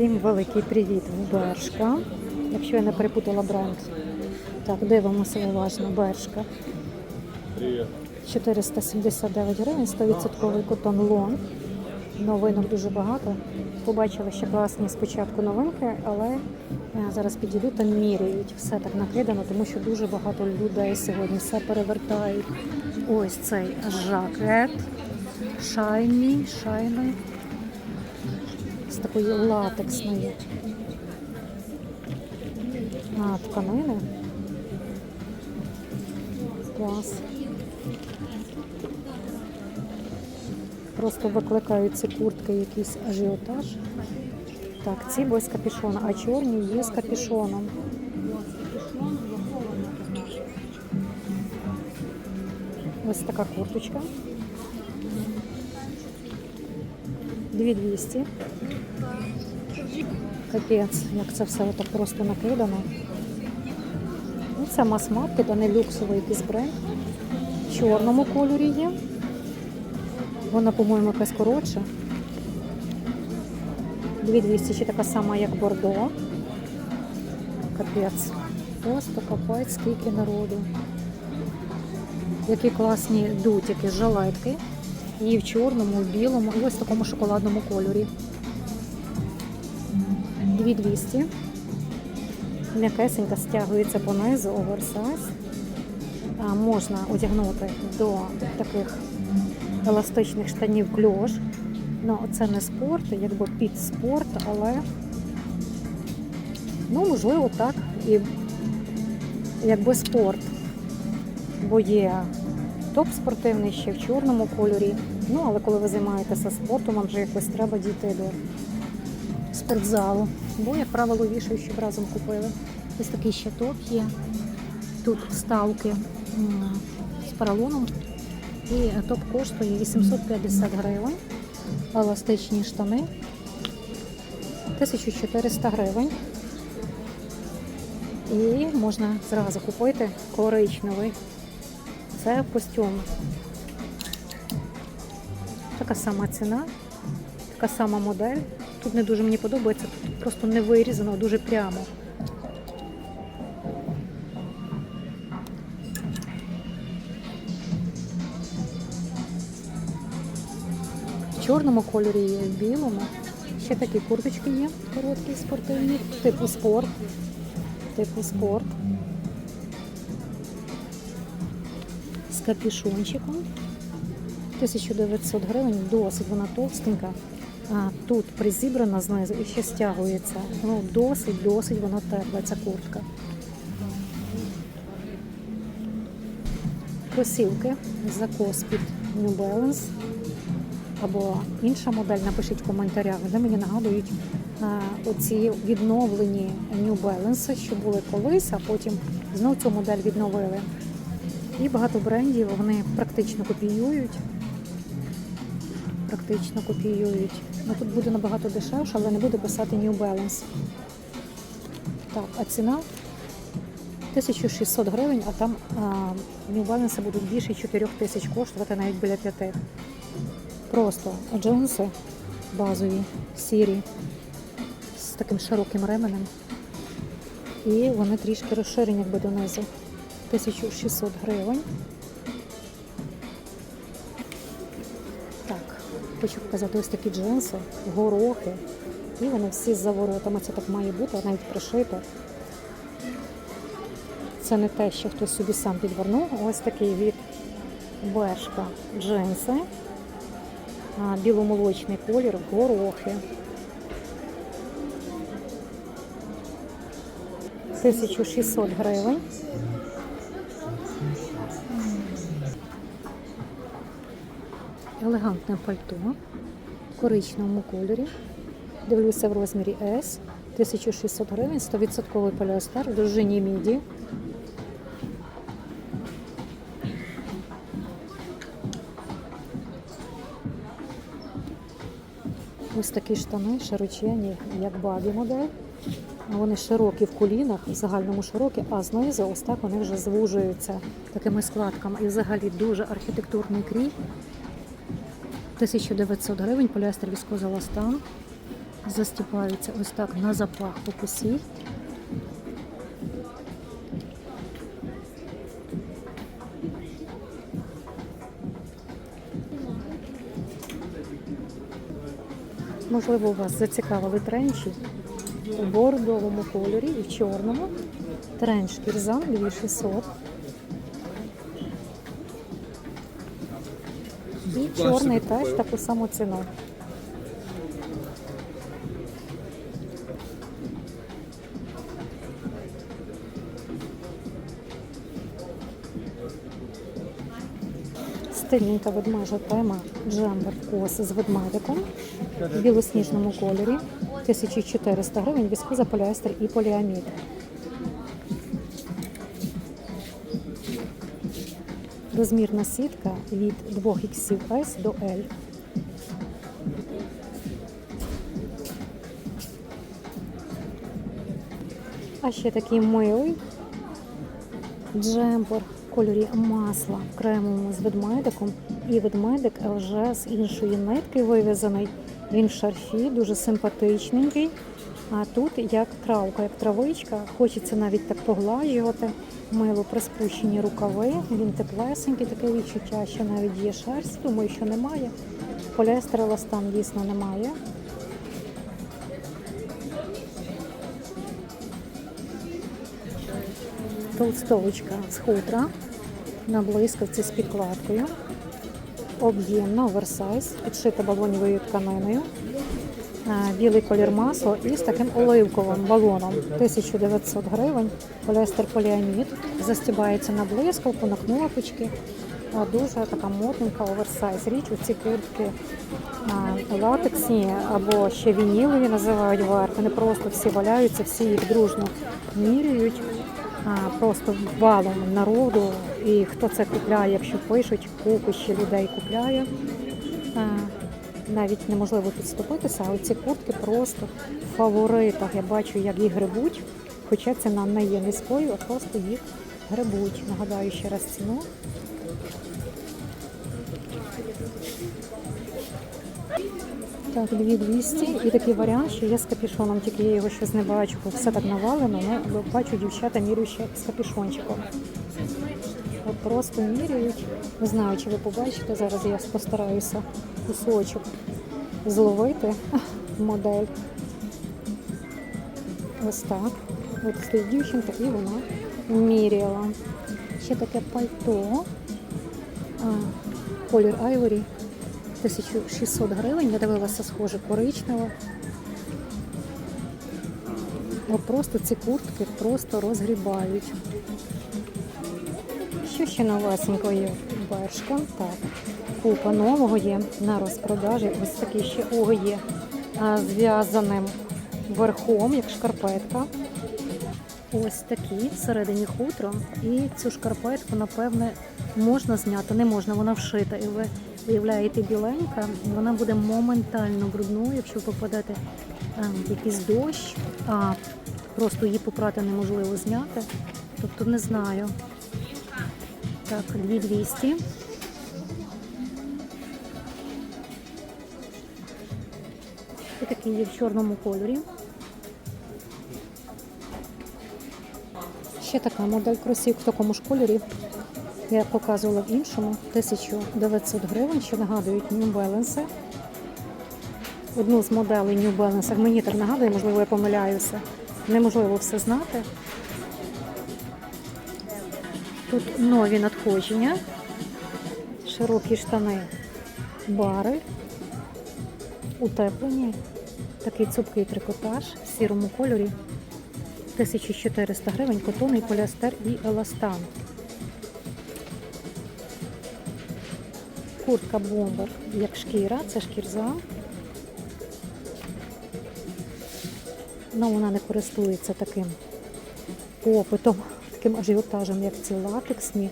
Всім великий привіт в Бершка. Якщо я не перепутала бренд. Так, дивимося уважно. Бершка. Привет. 479 гривень, 100% котон лон. Новинок дуже багато. Побачила ще класні спочатку новинки, але е, зараз підійдуть та міряють. Все так накидано, тому що дуже багато людей сьогодні все перевертають. Ось цей жакет. Шайні, шайний. З такої латексної. А, тканини. Клас. Просто викликають ці куртки якийсь ажіотаж. Так, ці без капюшона, а чорні є з капюшоном. Ось така курточка. 2200. Капець, як це все отак просто накидано. Ну, це мас-маркет, а не люксовий якийсь бренд. В чорному кольорі є. Вона, по-моєму, якась коротша. 2200 ще така сама, як Бордо. Капець. Просто капець, скільки народу. Які класні дутики, жилетки. І в чорному, в білому, і ось в такому шоколадному кольорі. 2200. М'якесенька стягується понизу, оверсайз. Можна одягнути до таких еластичних штанів кльош. Ну, це не спорт, якби під спорт, але ну, можливо, так, і якби спорт. Бо є топ спортивний ще в чорному кольорі. Ну, але коли ви займаєтеся спортом, вам вже якось треба дійти до спортзалу. Бо, як правило, вішають, щоб разом купили. Ось такий ще топ є. Тут вставки з поролоном. І топ коштує 850 гривень. Еластичні штани 1400 гривень. І можна зразу купити коричневий. Це костюм. Така сама ціна, така сама модель. Тут не дуже мені подобається, тут просто не вирізано, дуже прямо. В чорному кольорі є, в білому. Ще такі курточки є, короткі, спортивні, типу спорт. Типу спорт. Капюшончиком. 1900 гривень, досить вона товстенька. А, тут призібрана знизу і ще стягується. Ну, досить, досить вона тепла, ця куртка. Кросівки закос під New Balance або інша модель, напишіть в коментарях, де мені нагадують а, оці відновлені New Balance, що були колись, а потім знову цю модель відновили. І багато брендів вони практично копіюють. Практично копіюють. Ну, тут буде набагато дешевше, але не буде писати New Balance. Так, а ціна 1600 гривень, а там а, New Balance будуть більше 4 тисяч коштувати, навіть біля 5. Просто джинси базові, сірі, з таким широким ременем. І вони трішки розширені якби донизу. 1600 гривень. Так, хочу показати ось такі джинси, горохи. І вони всі з заворотами. Це так має бути, навіть пришито. Це не те, що хтось собі сам підвернув. Ось такий від Бершка джинси. Біломолочний колір, горохи. 1600 гривень. Елегантне пальто в коричневому кольорі. Дивлюся в розмірі S. 1600 гривень, 100% поліестер в дружині міді. Ось такі штани широчені, як бабі модель. Вони широкі в колінах, в загальному широкі, а знизу ось так вони вже звужуються такими складками. І взагалі дуже архітектурний крій. 1900 гривень, поліестер віскоза ластан. Застіпаються ось так на запах покусій. Можливо, вас зацікавили тренчі у бордовому кольорі і в чорному. Тренч Кірзан 2600. Чорний теж таку саму ціну. Стильненька ведмежа тема джембер коси з ведмедиком в білосніжному кольорі. 1400 гривень, віскоза, поліестер і поліамід. Розмірна сітка від 2 XS до L. А ще такий милий джемпер в кольорі масла в кремовому з ведмедиком. І ведмедик вже з іншої нитки вив'язаний. Він в шарфі, дуже симпатичненький. А тут як травка, як травичка. Хочеться навіть так погладжувати. Мило приспущені рукави. Він теплесенький, таке відчуття, що навіть є шерсть. Думаю, що немає. Поліестера ластан дійсно немає. Толстовочка з хутра на блискавці з підкладкою. Об'ємна, оверсайз, підшита балонівою тканиною. Білий колір масла і з таким оливковим балоном. 1900 гривень. Поліестер поліамід. Застібається на блискавку, на кнопочки. Дуже така модненька оверсайз. Річ у ці куртки латексні або ще вінілові називають верх. Вони просто всі валяються, всі їх дружно міряють. Просто валом народу. І хто це купляє, якщо пишуть, купище людей купляє. Навіть неможливо підступитися, а ці куртки просто в фаворитах. Я бачу, як їх грибуть, хоча ціна не є низькою, а просто їх грибуть. Нагадаю ще раз ціну. Так, 2200 і такий варіант, що є з капюшоном, тільки я його щось не бачу, все так навалено, але бачу дівчата міряючи з капюшончиком. От просто міряють. Не знаю, чи ви побачите, зараз я постараюся кусочок зловити модель. Ось так. От стоїть дівчинка і вона міряла. Ще таке пальто. А, колір Айворі. 1600 гривень. Я дивилася схоже коричнево. От просто ці куртки просто розгрібають. Що ще новесенько є? Бершка. Так. Купа нового є на розпродажі. Ось такий ще ого є зв'язаним верхом, як шкарпетка. Ось такі всередині хутро. І цю шкарпетку, напевне, можна зняти, не можна, вона вшита. І ви виявляєте біленька, вона буде моментально брудною, якщо попадете а, в якийсь дощ, а просто її попрати неможливо зняти. Тобто не знаю. Так, 2200. І такий є в чорному кольорі. Ще така модель кросів в такому ж кольорі. Я показувала в іншому 1900 гривень, що нагадують New Balance. Одну з моделей New Balance. Мені так нагадує, можливо, я помиляюся. Неможливо все знати. Тут нові надходження, широкі штани, бари, утеплені, такий цупкий трикотаж в сірому кольорі. 1400 гривень, котонний поліастер і еластан. Куртка бомбер, як шкіра, це шкірза. Ну, вона не користується таким попитом, таким ажіотажем, як ці латексні.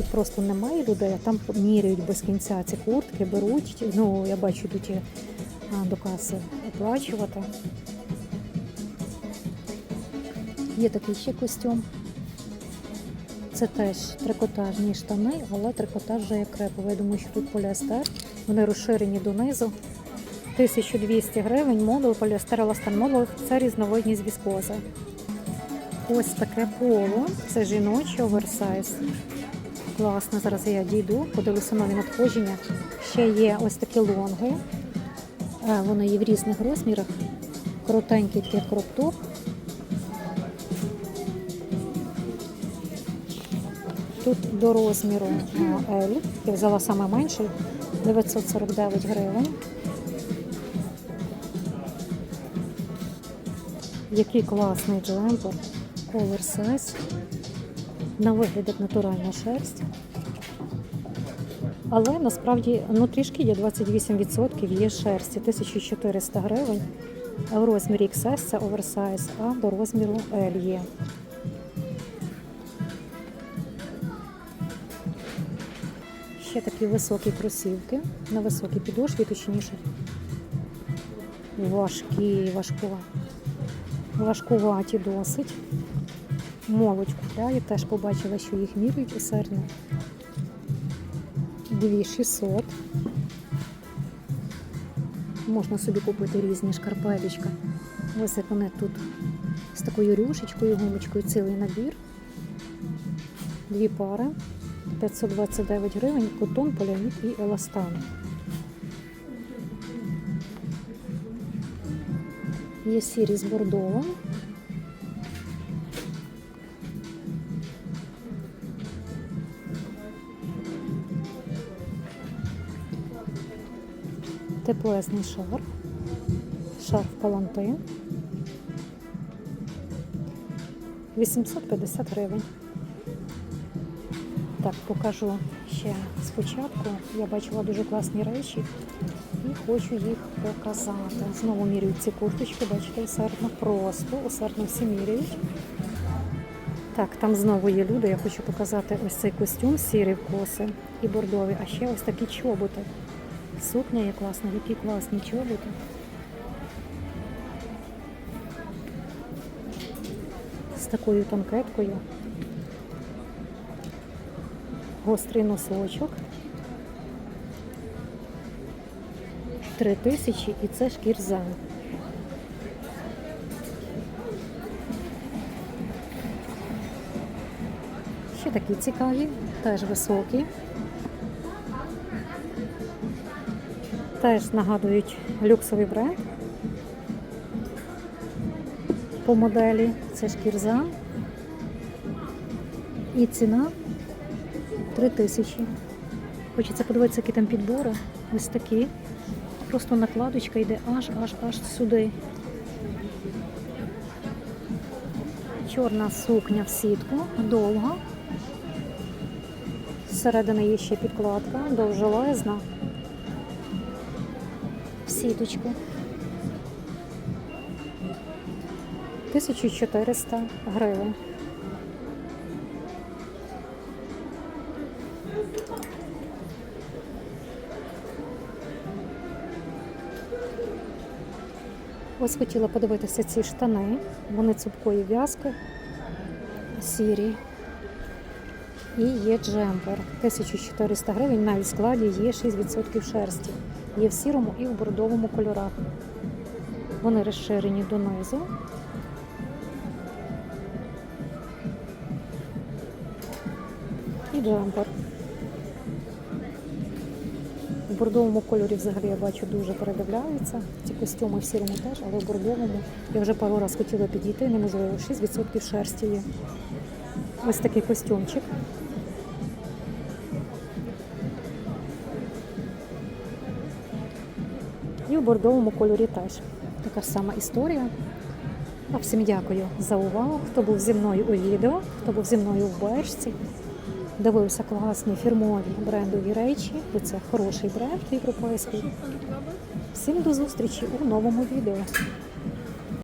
І просто немає людей, а там міряють без кінця ці куртки, беруть. Ну, я бачу, йдуть до каси оплачувати. Є такий ще костюм. Це теж трикотажні штани, але трикотаж вже як креповий. Я думаю, що тут поліестер. Вони розширені донизу. 1200 гривень, модул, поліестероластан модул, це різновидність віскози. Ось таке поло, це жіночий оверсайз. Класно, зараз я дійду, подивлюся нові надходження. Ще є ось такі лонги. Вони є в різних розмірах. Коротенький такий кроптоп. Тут до розміру L. Я взяла саме менший 949 гривень. Який класний джемпер. Оверсайз. На вигляд як натуральна шерсть. Але насправді ну, трішки є 28% є шерсті, 1400 гривень. В розмірі XS це оверсайз, а до розміру L є. Ще такі високі кросівки на високій підошві, точніше. Важкі, важкова. Важкуваті досить. Молодь купляє, теж побачила, що їх міряють у серні. 2600. Можна собі купити різні шкарпеточка. Ось як вони тут з такою рюшечкою, гумочкою, цілий набір. Дві пари. 529 гривень, котон, поліамід і еластан. Є сірі з бордовим. Теплесний шарф. Шарф палантин. 850 гривень. Так, покажу ще спочатку. Я бачила дуже класні речі і хочу їх показати. Знову міряють ці курточки, бачите, усердно, просто усердно всі міряють. Так, там знову є люди. Я хочу показати ось цей костюм сірий в коси і бордовий, а ще ось такі чоботи. Сукня є класна, які класні чоботи. З такою тонкеткою. Гострий носочок. Три тисячі і це шкірза. Ще такі цікаві, теж високі. Теж нагадують люксовий бренд. По моделі це шкірза. І ціна 3 тисячі. Хочеться подивитися, які там підбори. Ось такі. Просто накладочка йде аж аж аж сюди. Чорна сукня в сітку, довга. Зсередини є ще підкладка, довжелезна. В сіточку. 1400 гривень. Ось хотіла подивитися ці штани. Вони цупкої в'язки, сірі. І є джемпер. 1400 гривень, навіть в складі є 6% шерсті. Є в сірому і в бордовому кольорах. Вони розширені донизу. І джемпер. В бордовому кольорі взагалі я бачу дуже передивляються. Ці костюми в сірому теж, але в бордовому я вже пару разів хотіла підійти, неможливо, 6% шерсті є. Ось такий костюмчик. І в бордовому кольорі теж. Така ж сама історія. А всім дякую за увагу, хто був зі мною у відео, хто був зі мною в бешці. Дивився класні фірмові брендові речі, бо це хороший бренд європейський. Всім до зустрічі у новому відео.